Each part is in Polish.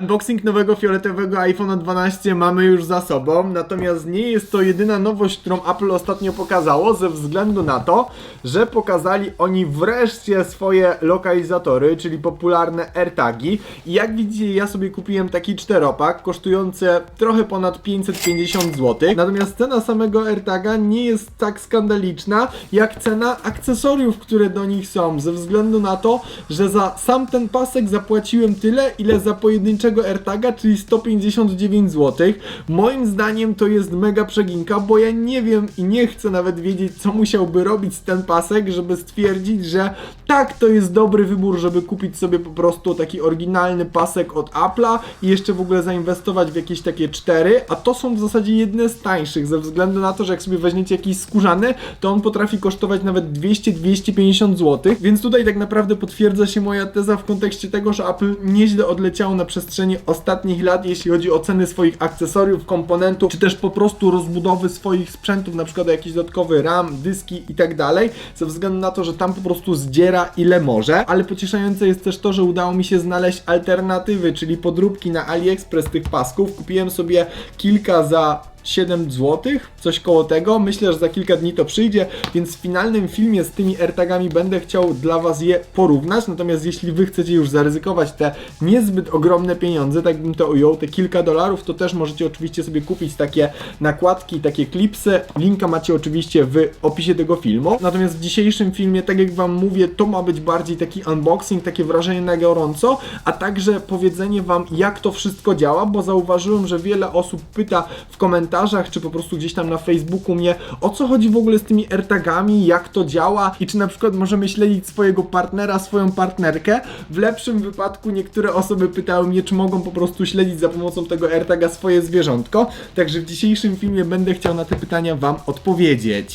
Unboxing nowego fioletowego iPhone'a 12 mamy już za sobą, natomiast nie jest to jedyna nowość, którą Apple ostatnio pokazało, ze względu na to, że pokazali oni wreszcie swoje lokalizatory, czyli popularne AirTagi. I jak widzicie, ja sobie kupiłem taki czteropak, kosztujący trochę ponad 550 zł. Natomiast cena samego AirTaga nie jest tak skandaliczna, jak cena akcesoriów, które do nich są, ze względu na to, że za sam ten pasek zapłaciłem tyle, ile za pojedynczego AirTaga, czyli 159 zł. Moim zdaniem to jest mega przeginka, bo ja nie wiem i nie chcę nawet wiedzieć, co musiałby robić ten pasek, żeby stwierdzić, że tak, to jest dobry wybór, żeby kupić sobie po prostu taki oryginalny pasek od Apple'a i jeszcze w ogóle zainwestować w jakieś takie cztery, a to są w zasadzie jedne z tańszych, ze względu na to, że jak sobie weźmiecie jakiś skórzany, to on potrafi kosztować nawet 200-250 zł, więc tutaj tak naprawdę potwierdza się moja teza w kontekście tego, że Apple nieźle odleciało na przestrzeni ostatnich lat, jeśli chodzi o ceny swoich akcesoriów, komponentów, czy też po prostu rozbudowy swoich sprzętów, na przykład jakiś dodatkowy RAM, dyski i tak dalej, ze względu na to, że tam po prostu zdziera ile może, ale pocieszające jest też to, że udało mi się znaleźć alternatywy, czyli podróbki na AliExpress tych pasków. Kupiłem sobie kilka za 7 zł, coś koło tego. Myślę, że za kilka dni to przyjdzie, więc w finalnym filmie z tymi AirTagami będę chciał dla Was je porównać. Natomiast jeśli Wy chcecie już zaryzykować te niezbyt ogromne pieniądze, tak bym to ujął, te kilka dolarów, to też możecie oczywiście sobie kupić takie nakładki, takie klipsy. Linka macie oczywiście w opisie tego filmu. Natomiast w dzisiejszym filmie, tak jak Wam mówię, to ma być bardziej taki unboxing, takie wrażenie na gorąco, a także powiedzenie Wam, jak to wszystko działa, bo zauważyłem, że wiele osób pyta w komentarzach, czy po prostu gdzieś tam na Facebooku mnie, o co chodzi w ogóle z tymi AirTagami, jak to działa i czy na przykład możemy śledzić swojego partnera, swoją partnerkę. W lepszym wypadku niektóre osoby pytały mnie, czy mogą po prostu śledzić za pomocą tego AirTaga swoje zwierzątko. Także w dzisiejszym filmie będę chciał na te pytania Wam odpowiedzieć.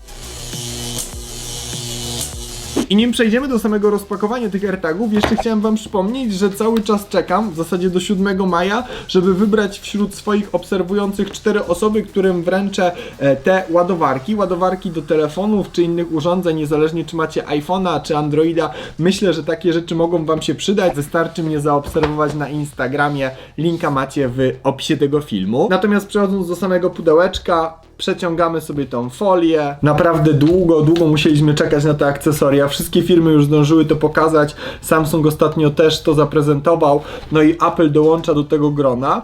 I nim przejdziemy do samego rozpakowania tych AirTagów, jeszcze chciałem Wam przypomnieć, że cały czas czekam, w zasadzie do 7 maja, żeby wybrać wśród swoich obserwujących cztery osoby, którym wręczę e, te ładowarki, ładowarki do telefonów czy innych urządzeń, niezależnie czy macie iPhone'a czy Androida. Myślę, że takie rzeczy mogą Wam się przydać. Wystarczy mnie zaobserwować na Instagramie. Linka macie w opisie tego filmu. Natomiast przechodząc do samego pudełeczka, przeciągamy sobie tą folię. Naprawdę długo, długo musieliśmy czekać na te akcesoria. Wszystkie firmy już zdążyły to pokazać. Samsung ostatnio też to zaprezentował. No i Apple dołącza do tego grona.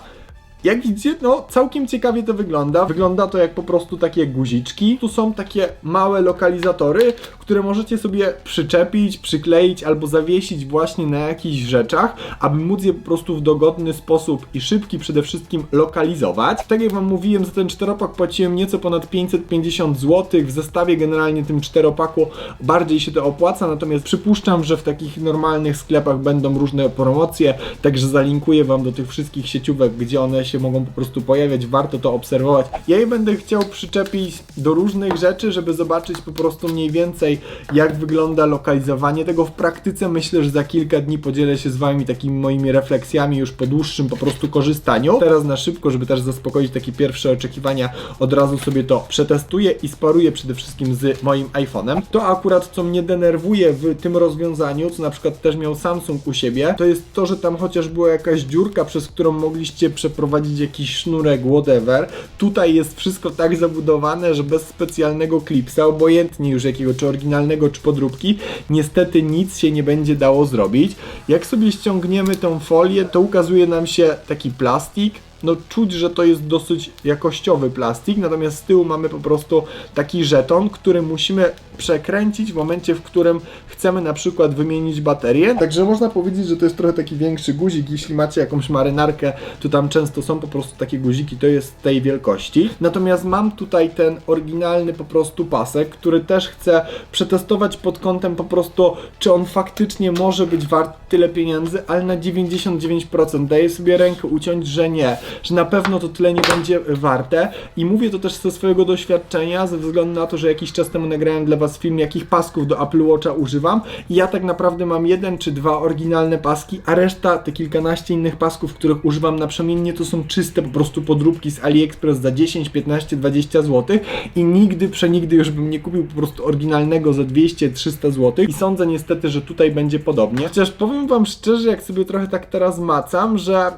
Jak widzicie, no całkiem ciekawie to wygląda. Wygląda to jak po prostu takie guziczki. Tu są takie małe lokalizatory, które możecie sobie przyczepić, przykleić albo zawiesić właśnie na jakichś rzeczach, aby móc je po prostu w dogodny sposób i szybki przede wszystkim lokalizować. Tak jak Wam mówiłem, za ten czteropak płaciłem nieco ponad 550 zł. W zestawie generalnie tym czteropaku bardziej się to opłaca, natomiast przypuszczam, że w takich normalnych sklepach będą różne promocje, także zalinkuję Wam do tych wszystkich sieciówek, gdzie one się mogą po prostu pojawiać, warto to obserwować. Ja je będę chciał przyczepić do różnych rzeczy, żeby zobaczyć po prostu mniej więcej jak wygląda lokalizowanie tego w praktyce. Myślę, że za kilka dni podzielę się z Wami takimi moimi refleksjami już po dłuższym po prostu korzystaniu. Teraz na szybko, żeby też zaspokoić takie pierwsze oczekiwania, od razu sobie to przetestuję i sparuję przede wszystkim z moim iPhone'em. To akurat co mnie denerwuje w tym rozwiązaniu, co na przykład też miał Samsung u siebie, to jest to, że tam chociaż była jakaś dziurka, przez którą mogliście przeprowadzić jakiś sznurek, whatever. Tutaj jest wszystko tak zabudowane, że bez specjalnego klipsa, obojętnie już jakiego, czy oryginalnego, czy podróbki, niestety nic się nie będzie dało zrobić. Jak sobie ściągniemy tą folię, to ukazuje nam się taki plastik, no czuć, że to jest dosyć jakościowy plastik, natomiast z tyłu mamy po prostu taki żeton, który musimy przekręcić w momencie, w którym chcemy na przykład wymienić baterię. Także można powiedzieć, że to jest trochę taki większy guzik. Jeśli macie jakąś marynarkę, to tam często są po prostu takie guziki, to jest tej wielkości. Natomiast mam tutaj ten oryginalny po prostu pasek, który też chcę przetestować pod kątem po prostu, czy on faktycznie może być wart tyle pieniędzy, ale na 99% daję sobie rękę uciąć, że nie, że na pewno to tyle nie będzie warte. I mówię to też ze swojego doświadczenia, ze względu na to, że jakiś czas temu nagrałem dla Was film, jakich pasków do Apple Watcha używam. I ja tak naprawdę mam jeden czy dwa oryginalne paski, a reszta, te kilkanaście innych pasków, których używam naprzemiennie, to są czyste po prostu podróbki z AliExpress za 10, 15, 20 zł i nigdy, przenigdy już bym nie kupił po prostu oryginalnego za 200, 300 zł i sądzę niestety, że tutaj będzie podobnie. Chociaż powiem Wam szczerze, jak sobie trochę tak teraz macam, że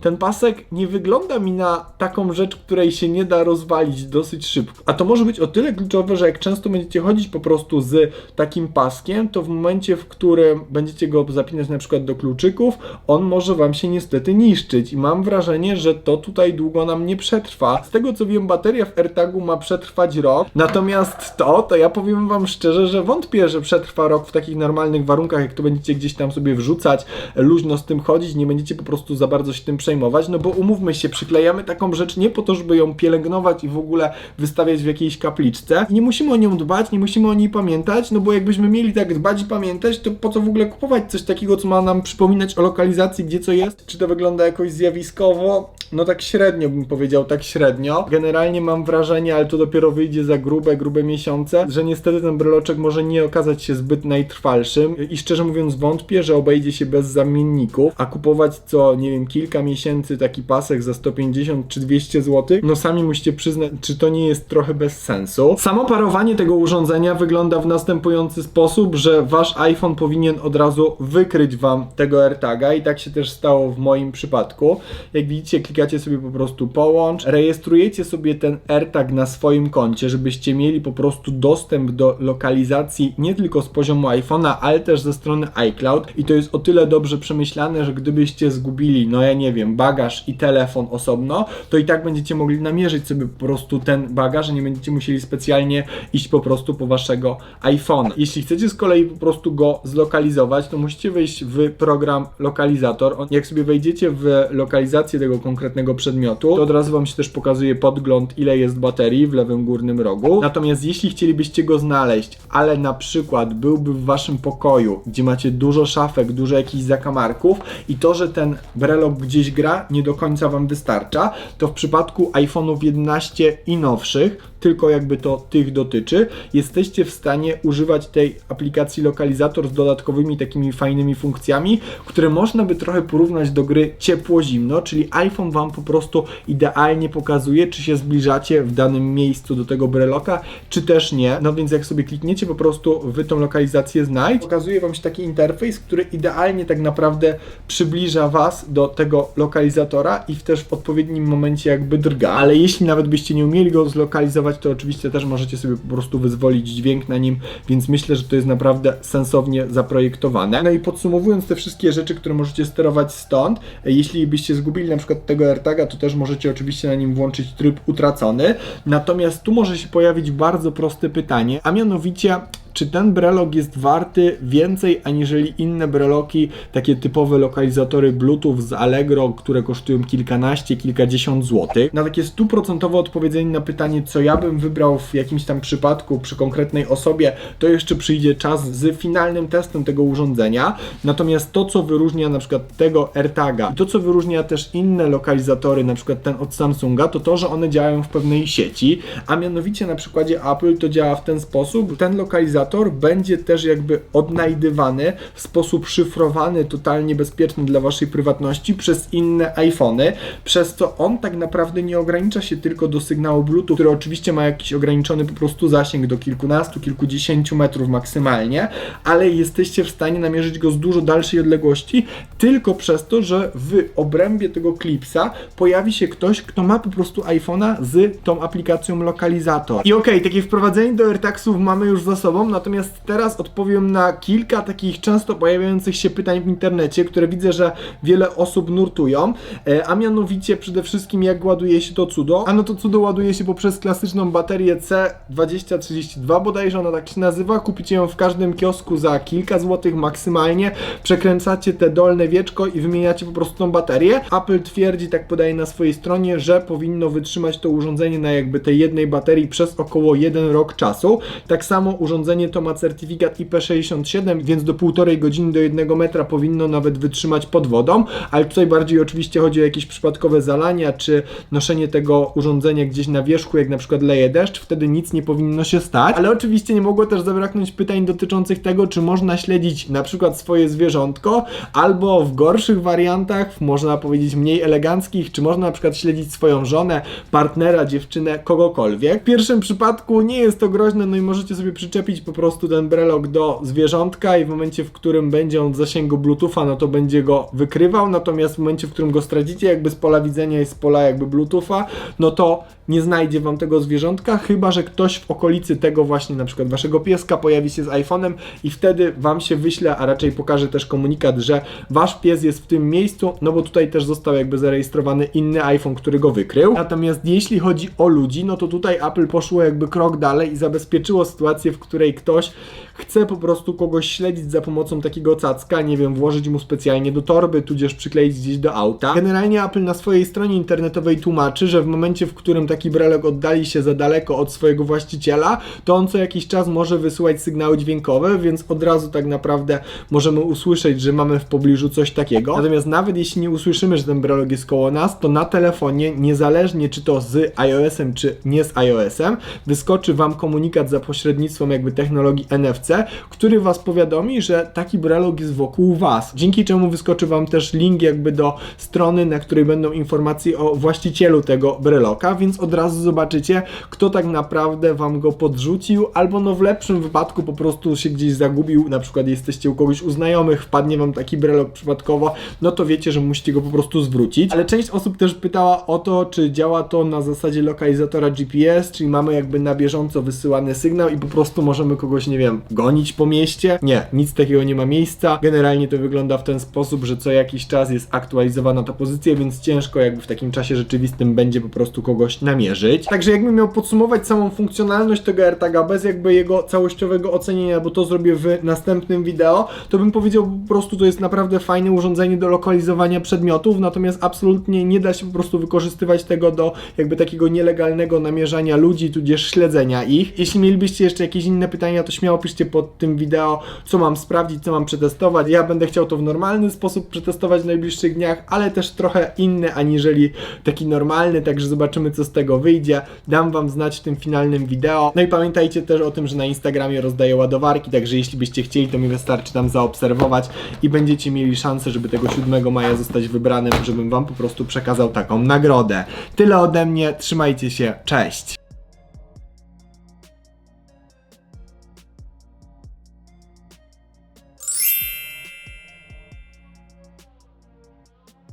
ten pasek nie wygląda mi na taką rzecz, której się nie da rozwalić dosyć szybko. A to może być o tyle kluczowe, że jak często będziecie chodzić po prostu z takim paskiem, to w momencie, w którym będziecie go zapinać na przykład do kluczyków, on może Wam się niestety niszczyć. I mam wrażenie, że to tutaj długo nam nie przetrwa. Z tego co wiem, bateria w AirTagu ma przetrwać rok. Natomiast to, to ja powiem Wam szczerze, że wątpię, że przetrwa rok w takich normalnych warunkach, jak to będziecie gdzieś tam sobie wrzucać, luźno z tym chodzić, nie będziecie po prostu za bardzo się tym przejmować, no bo umówmy się, przyklejamy taką rzecz nie po to, żeby ją pielęgnować i w ogóle wystawiać w jakiejś kapliczce. Nie musimy o nią dbać, nie musimy o niej pamiętać, no bo jakbyśmy mieli tak dbać i pamiętać, to po co w ogóle kupować coś takiego, co ma nam przypominać o lokalizacji, gdzie co jest? Czy to wygląda jakoś zjawiskowo? No tak średnio bym powiedział, tak średnio. Generalnie mam wrażenie, ale to dopiero wyjdzie za grube, grube miesiące, że niestety ten breloczek może nie okazać się zbyt najtrwalszym i szczerze mówiąc wątpię, że obejdzie się bez zamienników, a kupować co, nie wiem, kilka miesięcy taki pasek za 150 czy 200 zł, no sami musicie przyznać, czy to nie jest trochę bez sensu. Samo parowanie tego urządzenia wygląda w następujący sposób, że wasz iPhone powinien od razu wykryć wam tego AirTaga i tak się też stało w moim przypadku. Jak widzicie, klikacie sobie po prostu połącz, rejestrujecie sobie ten AirTag na swoim koncie, żebyście mieli po prostu dostęp do lokalizacji nie tylko z poziomu iPhone'a, ale też ze strony iCloud i to jest o tyle dobrze przemyślane, że gdybyście zgubili, no ja nie wiem, bagaż i telefon osobno, to i tak będziecie mogli namierzyć sobie po prostu ten bagaż, że nie będziecie musieli specjalnie iść po prostu po waszego iPhone'a. Jeśli chcecie z kolei po prostu go zlokalizować, to musicie wejść w program lokalizator. Jak sobie wejdziecie w lokalizację tego konkretnego przedmiotu, to od razu wam się też pokazuje podgląd, ile jest baterii w lewym górnym rogu. Natomiast jeśli chcielibyście go znaleźć, ale na przykład byłby w waszym pokoju, gdzie macie dużo szafek, dużo jakichś zakamarków i to, że ten brelok gdzieś gra, nie do końca wam wystarcza, to w przypadku iPhone'ów 11 i nowszych, tylko jakby to tych dotyczy, jesteście w stanie używać tej aplikacji lokalizator z dodatkowymi takimi fajnymi funkcjami, które można by trochę porównać do gry ciepło-zimno, czyli iPhone Wam po prostu idealnie pokazuje, czy się zbliżacie w danym miejscu do tego breloka, czy też nie. No więc jak sobie klikniecie po prostu w tą lokalizację znajdź, pokazuje Wam się taki interfejs, który idealnie tak naprawdę przybliża Was do tego lokalizatora i też w odpowiednim momencie jakby drga. Ale jeśli nawet byście nie umieli go zlokalizować, to oczywiście też możecie sobie po prostu wyzwolić dźwięk na nim, więc myślę, że to jest naprawdę sensownie zaprojektowane. No i podsumowując te wszystkie rzeczy, które możecie sterować stąd, jeśli byście zgubili na przykład tego AirTaga, to też możecie oczywiście na nim włączyć tryb utracony. Natomiast tu może się pojawić bardzo proste pytanie, a mianowicie czy ten brelok jest warty więcej aniżeli inne breloki, takie typowe lokalizatory Bluetooth z Allegro, które kosztują kilkanaście, kilkadziesiąt złotych. Na takie stuprocentowe odpowiedzenie na pytanie, co ja bym wybrał w jakimś tam przypadku przy konkretnej osobie, to jeszcze przyjdzie czas z finalnym testem tego urządzenia. Natomiast to, co wyróżnia na przykład tego AirTaga, i to, co wyróżnia też inne lokalizatory, na przykład ten od Samsunga, to to, że one działają w pewnej sieci, a mianowicie na przykładzie Apple to działa w ten sposób, ten lokalizator będzie też jakby odnajdywany w sposób szyfrowany, totalnie bezpieczny dla waszej prywatności przez inne iPhony, przez co on tak naprawdę nie ogranicza się tylko do sygnału Bluetooth, który oczywiście ma jakiś ograniczony po prostu zasięg do kilkunastu, kilkudziesięciu metrów maksymalnie, ale jesteście w stanie namierzyć go z dużo dalszej odległości, tylko przez to, że w obrębie tego klipsa pojawi się ktoś, kto ma po prostu iPhone'a z tą aplikacją lokalizator. I okej, takie wprowadzenie do AirTagsów mamy już za sobą, natomiast teraz odpowiem na kilka takich często pojawiających się pytań w internecie, które widzę, że wiele osób nurtują, e, a mianowicie przede wszystkim jak ładuje się to cudo. A no to cudo ładuje się poprzez klasyczną baterię C2032 bodajże ona tak się nazywa. Kupicie ją w każdym kiosku za kilka złotych maksymalnie. Przekręcacie te dolne wieczko i wymieniacie po prostu tą baterię. Apple twierdzi, tak podaje na swojej stronie, że powinno wytrzymać to urządzenie na jakby tej jednej baterii przez około jeden rok czasu. Tak samo urządzenie to ma certyfikat IP67, więc do półtorej godziny do jednego metra powinno nawet wytrzymać pod wodą, ale tutaj bardziej oczywiście chodzi o jakieś przypadkowe zalania, czy noszenie tego urządzenia gdzieś na wierzchu, jak na przykład leje deszcz, wtedy nic nie powinno się stać, ale oczywiście nie mogło też zabraknąć pytań dotyczących tego, czy można śledzić na przykład swoje zwierzątko, albo w gorszych wariantach, można powiedzieć mniej eleganckich, czy można na przykład śledzić swoją żonę, partnera, dziewczynę, kogokolwiek. W pierwszym przypadku nie jest to groźne, no i możecie sobie przyczepić po prostu ten brelok do zwierzątka i w momencie, w którym będzie on w zasięgu Bluetootha, no to będzie go wykrywał, natomiast w momencie, w którym go stracicie, jakby z pola widzenia i z pola jakby Bluetootha, no to nie znajdzie wam tego zwierzątka, chyba że ktoś w okolicy tego właśnie, na przykład waszego pieska pojawi się z iPhone'em i wtedy wam się wyśle, a raczej pokaże też komunikat, że wasz pies jest w tym miejscu, no bo tutaj też został jakby zarejestrowany inny iPhone, który go wykrył. Natomiast jeśli chodzi o ludzi, no to tutaj Apple poszło jakby krok dalej i zabezpieczyło sytuację, w której ktoś chce po prostu kogoś śledzić za pomocą takiego cacka, nie wiem, włożyć mu specjalnie do torby, tudzież przykleić gdzieś do auta. Generalnie Apple na swojej stronie internetowej tłumaczy, że w momencie, w którym taki brelok oddali się za daleko od swojego właściciela, to on co jakiś czas może wysyłać sygnały dźwiękowe, więc od razu tak naprawdę możemy usłyszeć, że mamy w pobliżu coś takiego. Natomiast nawet jeśli nie usłyszymy, że ten brelok jest koło nas, to na telefonie, niezależnie czy to z iOS-em, czy nie z iOS-em, wyskoczy Wam komunikat za pośrednictwem jakby technologii NFC, który Was powiadomi, że taki brelok jest wokół Was. Dzięki czemu wyskoczy Wam też link jakby do strony, na której będą informacje o właścicielu tego breloka, więc od razu zobaczycie, kto tak naprawdę Wam go podrzucił, albo no w lepszym wypadku po prostu się gdzieś zagubił, na przykład jesteście u kogoś u znajomych, wpadnie Wam taki brelok przypadkowo, no to wiecie, że musicie go po prostu zwrócić. Ale część osób też pytała o to, czy działa to na zasadzie lokalizatora GPS, czyli mamy jakby na bieżąco wysyłany sygnał i po prostu możemy kogoś, nie wiem, gonić po mieście. Nie, nic takiego nie ma miejsca. Generalnie to wygląda w ten sposób, że co jakiś czas jest aktualizowana ta pozycja, więc ciężko jakby w takim czasie rzeczywistym będzie po prostu kogoś namierzyć. Także jakbym miał podsumować całą funkcjonalność tego AirTaga bez jakby jego całościowego ocenienia, bo to zrobię w następnym wideo, to bym powiedział po prostu to jest naprawdę fajne urządzenie do lokalizowania przedmiotów, natomiast absolutnie nie da się po prostu wykorzystywać tego do jakby takiego nielegalnego namierzania ludzi, tudzież śledzenia ich. Jeśli mielibyście jeszcze jakieś inne pytania, to śmiało piszcie pod tym wideo, co mam sprawdzić, co mam przetestować. Ja będę chciał to w normalny sposób przetestować w najbliższych dniach, ale też trochę inny aniżeli taki normalny, także zobaczymy co z tego wyjdzie. Dam Wam znać w tym finalnym wideo. No i pamiętajcie też o tym, że na Instagramie rozdaję ładowarki, także jeśli byście chcieli, to mi wystarczy tam zaobserwować i będziecie mieli szansę, żeby tego 7 maja zostać wybranym, żebym Wam po prostu przekazał taką nagrodę. Tyle ode mnie, trzymajcie się, cześć!